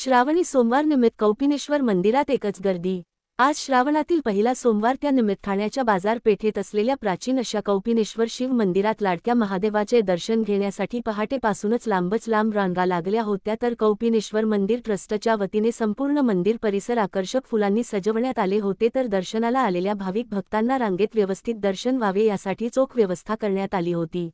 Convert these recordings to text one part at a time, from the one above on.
श्रावणी सोमवार निमित्त कौपिनेश्वर मंदिरात एकच गर्दी. आज श्रावणातील पहिला सोमवार त्या निमित्त ठाण्याच्या बाजारपेठेत असलेल्या प्राचीन अशा कौपिनेश्वर शिव मंदिरात लाडक्या महादेवाचे दर्शन घेण्यासाठी पहाटेपासूनच लांबच लांब रांगा लागल्या होत्या तर कौपिनेश्वर मंदिर ट्रस्टच्या वतीने संपूर्ण मंदिर परिसर आकर्षक फुलांनी सजवण्यात आले होते तर दर्शनाला आलेल्या भाविक भक्तांना रांगेत व्यवस्थित दर्शन व्हावे यासाठी चोख व्यवस्था करण्यात आली होती.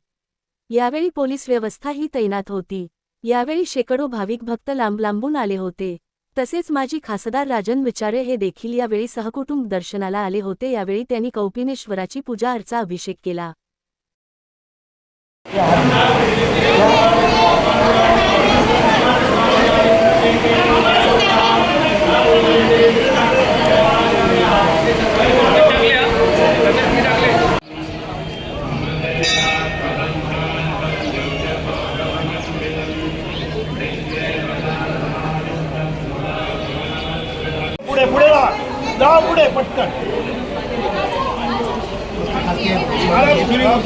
यावेळी पोलीस व्यवस्थाही तैनात होती. यावेळी शेकडो भाविक भक्त लांब लांबून आले होते. तसेच माजी खासदार राजन विचारे हे देखील यावेळी सहकुटुंब दर्शनाला आले होते. यावेळी त्यांनी कौपिनेश्वराची पूजा अर्चा अभिषेक केला. पुढे पुढे जा जा पुढे पटकन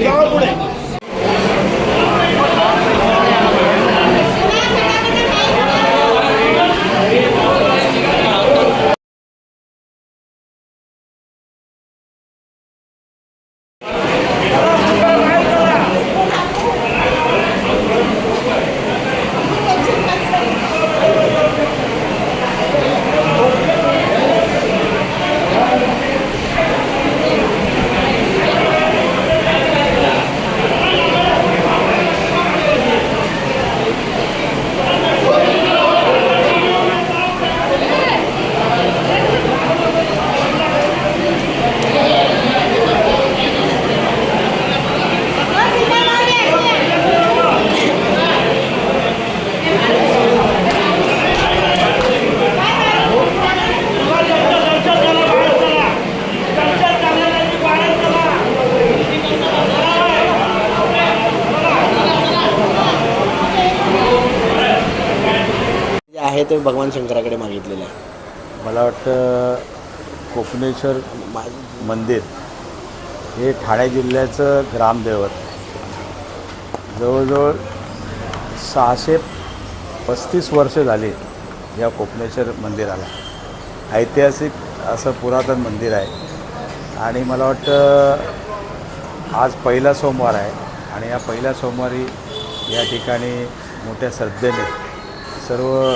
जा पुढे आहे ते भगवान शंकराकडे मागितलेलं आहे. मला वाटतं कोपनेश्वर मंदिर हे ठाणे जिल्ह्याचं ग्रामदैवत. जवळजवळ सहाशे पस्तीस वर्ष झाली या कोपनेश्वर मंदिराला. ऐतिहासिक असं पुरातन मंदिर आहे. आणि मला वाटतं आज पहिला सोमवार आहे. आणि या पहिल्या सोमवारी या ठिकाणी मोठ्या श्रद्धेने सर्व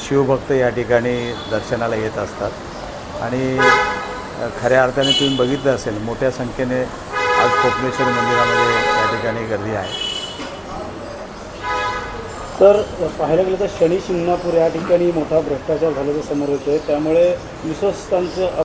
शिवभक्त या ठिकाणी दर्शनाला येत असतात. आणि खऱ्या अर्थाने तुम्ही बघितलं असेल मोठ्या संख्येने आज कोपनेश्वर मंदिरामध्ये या ठिकाणी गर्दी आहे. तर पाहायला गेलं तर शनी शिंगणापूर या ठिकाणी मोठा भ्रष्टाचार झाल्याचं समोर येतो आहे त्यामुळे विश्वस्तांचं